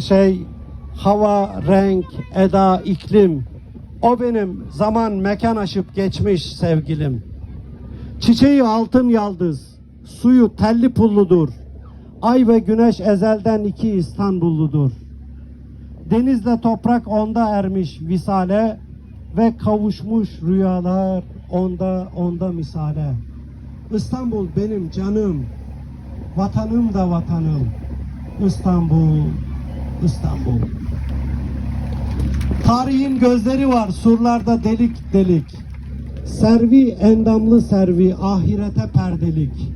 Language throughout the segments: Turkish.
şey hava, renk, eda, iklim. O benim zaman mekan aşıp geçmiş sevgilim. Çiçeği altın yaldız, suyu telli pulludur. Ay ve güneş ezelden iki İstanbulludur. Denizle toprak onda ermiş visale ve kavuşmuş rüyalar onda onda misale. İstanbul benim canım, vatanım da vatanım. İstanbul, İstanbul. Tarihin gözleri var surlarda delik delik. Servi endamlı servi ahirete perdelik.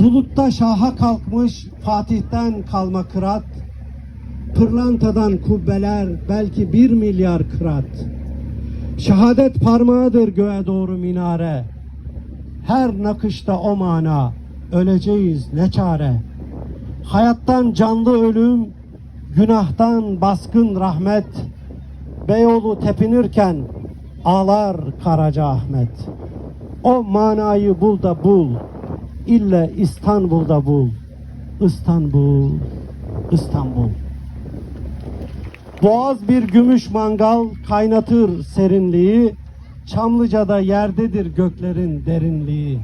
Bulutta şaha kalkmış Fatih'ten kalma kırat. Pırlantadan kubbeler belki bir milyar kırat. Şehadet parmağıdır göğe doğru minare. Her nakışta o mana öleceğiz ne çare. Hayattan canlı ölüm, günahtan baskın rahmet. Beyoğlu tepinirken ağlar Karaca Ahmet. O manayı bul da bul. İlle İstanbul'da bul. İstanbul, İstanbul. Boğaz bir gümüş mangal kaynatır serinliği. Çamlıca'da yerdedir göklerin derinliği.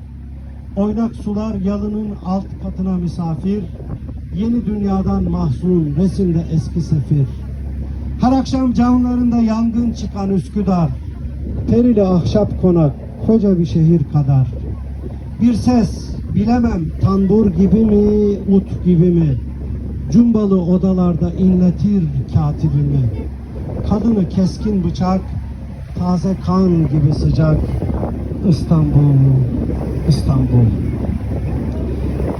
Oynak sular yalının alt katına misafir. Yeni dünyadan mahzun resimde eski sefir. Her akşam camlarında yangın çıkan Üsküdar. Perili ahşap konak koca bir şehir kadar. Bir ses bilemem tanbur gibi mi ut gibi mi? Cumbalı odalarda inletir katibimi. Kadını keskin bıçak, taze kan gibi sıcak. İstanbul, İstanbul.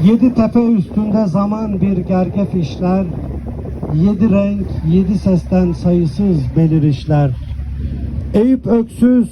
Yedi tepe üstünde zaman bir gergef işler. Yedi renk, yedi sesten sayısız belirişler. Eyüp öksüz,